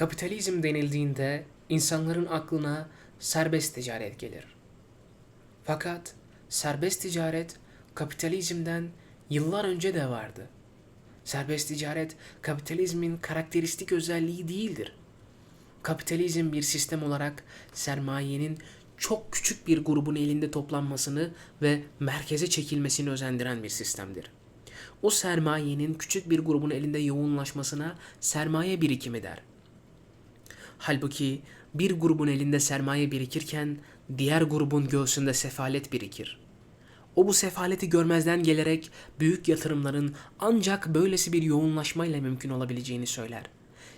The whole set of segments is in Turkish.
Kapitalizm denildiğinde insanların aklına serbest ticaret gelir. Fakat serbest ticaret kapitalizmden yıllar önce de vardı. Serbest ticaret kapitalizmin karakteristik özelliği değildir. Kapitalizm bir sistem olarak sermayenin çok küçük bir grubun elinde toplanmasını ve merkeze çekilmesini özendiren bir sistemdir. O sermayenin küçük bir grubun elinde yoğunlaşmasına sermaye birikimi der. Halbuki bir grubun elinde sermaye birikirken diğer grubun göğsünde sefalet birikir. O bu sefaleti görmezden gelerek büyük yatırımların ancak böylesi bir yoğunlaşmayla mümkün olabileceğini söyler.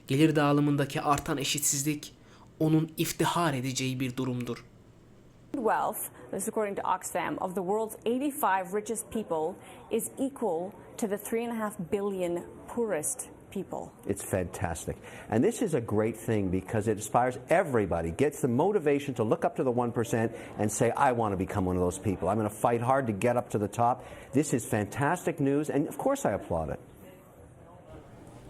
Gelir dağılımındaki artan eşitsizlik onun iftihar edeceği bir durumdur. Wealth, this is according to Oxfam, of the world's 85 richest people is equal to the 3.5 billion poorest people. It's fantastic. And this is a great thing because it inspires everybody, gets the motivation to look up to the 1% and say, I want to become one of those people. I'm going to fight hard to get up to the top. This is fantastic news, and of course I applaud it.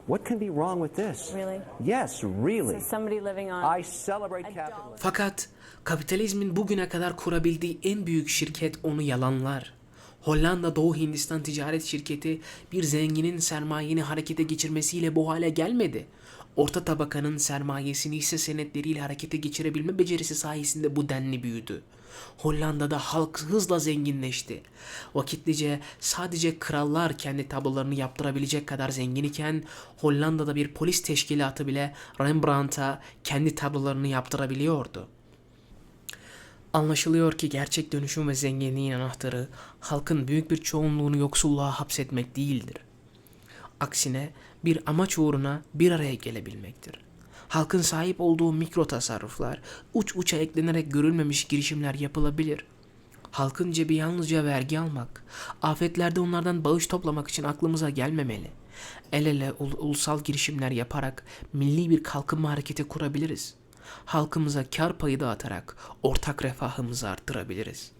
What can be wrong with this? Really? Yes, really. So somebody living on I celebrate capitalism. dollar. Fakat kapitalizmin bugüne kadar kurabildiği en büyük şirket onu yalanlar. Hollanda Doğu Hindistan Ticaret Şirketi bir zenginin sermayeni harekete geçirmesiyle bu hale gelmedi. Orta tabakanın sermayesini hisse senetleriyle harekete geçirebilme becerisi sayesinde bu denli büyüdü. Hollanda'da halk hızla zenginleşti. Vakitlice sadece krallar kendi tablolarını yaptırabilecek kadar zengin iken Hollanda'da bir polis teşkilatı bile Rembrandt'a kendi tablolarını yaptırabiliyordu. Anlaşılıyor ki gerçek dönüşüm ve zenginliğin anahtarı halkın büyük bir çoğunluğunu yoksulluğa hapsetmek değildir. Aksine bir amaç uğruna bir araya gelebilmektir. Halkın sahip olduğu mikro tasarruflar, uç uça eklenerek görülmemiş girişimler yapılabilir. Halkın cebi yalnızca vergi almak, afetlerde onlardan bağış toplamak için aklımıza gelmemeli. El ele ul- ulusal girişimler yaparak milli bir kalkınma hareketi kurabiliriz. Halkımıza kar payı dağıtarak ortak refahımızı arttırabiliriz.